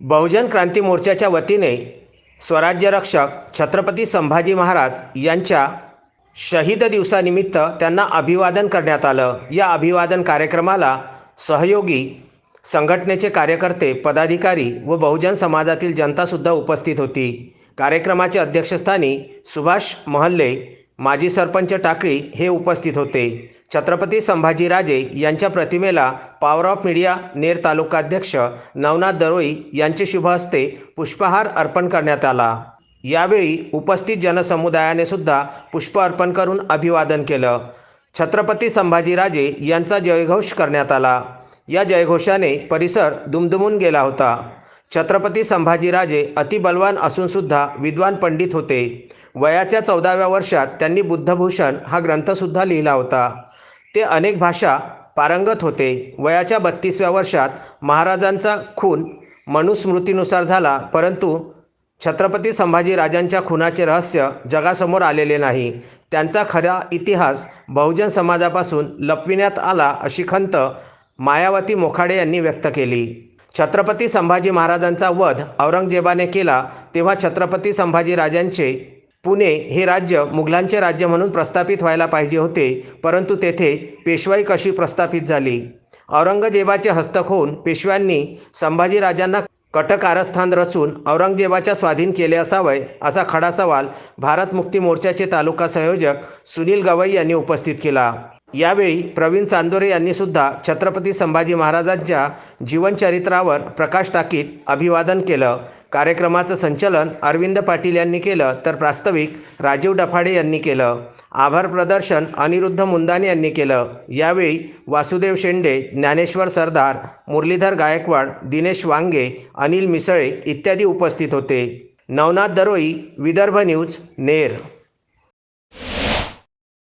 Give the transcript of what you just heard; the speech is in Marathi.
बहुजन क्रांती मोर्चाच्या वतीने स्वराज्य रक्षक छत्रपती संभाजी महाराज यांच्या शहीद दिवसानिमित्त त्यांना अभिवादन करण्यात आलं. या अभिवादन कार्यक्रमाला सहयोगी संघटनेचे कार्यकर्ते पदाधिकारी व बहुजन समाजातील जनतासुद्धा उपस्थित होती. कार्यक्रमाच्या अध्यक्षस्थानी सुभाष महल्ले माजी सरपंच टाकळी हे उपस्थित होते. छत्रपती संभाजीराजे यांच्या प्रतिमेला पॉवर ऑफ मीडिया नेर तालुकाध्यक्ष नवनाथ दरोई यांचे शुभ हस्ते पुष्पहार अर्पण करण्यात आला. यावेळी उपस्थित जनसमुदायाने सुद्धा पुष्प अर्पण करून अभिवादन केलं. छत्रपती संभाजीराजे यांचा जयघोष करण्यात आला. या जयघोषाने परिसर दुमदुमून गेला होता. छत्रपती संभाजीराजे अतिबलवान असूनसुद्धा विद्वान पंडित होते. वयाच्या चौदाव्या वर्षात त्यांनी बुद्धभूषण हा ग्रंथसुद्धा लिहिला होता. ते अनेक भाषा पारंगत होते. वयाच्या बत्तीसव्या वर्षात महाराजांचा खून मनुस्मृतीनुसार झाला परंतु छत्रपती संभाजीराजांच्या खुनाचे रहस्य जगासमोर आलेले नाही. त्यांचा खरा इतिहास बहुजन समाजापासून लपविण्यात आला अशी खंत मायावती मोखाडे यांनी व्यक्त केली. छत्रपती संभाजी महाराजांचा वध औरंगजेबाने केला तेव्हा छत्रपती संभाजीराजांचे पुणे हे राज्य मुघलांचे राज्य म्हणून प्रस्थापित व्हायला पाहिजे होते परंतु तेथे पेशवाई कशी प्रस्थापित झाली? औरंगजेबाचे हस्तक होऊन पेशव्यांनी संभाजीराजांना कटकारस्थान रचून औरंगजेबाच्या स्वाधीन केले असावे असा खडा सवाल भारत मुक्ती मोर्चाचे तालुका संयोजक सुनील गवई यांनी उपस्थित केला. यावेळी प्रवीण चांदोरे यांनी सुद्धा छत्रपती संभाजी महाराजांच्या जीवनचरित्रावर प्रकाश टाकीत अभिवादन केलं. कार्यक्रमाचं संचलन अरविंद पाटील यांनी केलं तर प्रास्ताविक राजीव डफाडे यांनी केलं. आभार प्रदर्शन अनिरुद्ध मुंदाने यांनी केलं. यावेळी वासुदेव शेंडे ज्ञानेश्वर सरदार मुरलीधर गायकवाड दिनेश वांगे अनिल मिसळे इत्यादी उपस्थित होते. नवनाथ दरोई विदर्भ न्यूज नेर.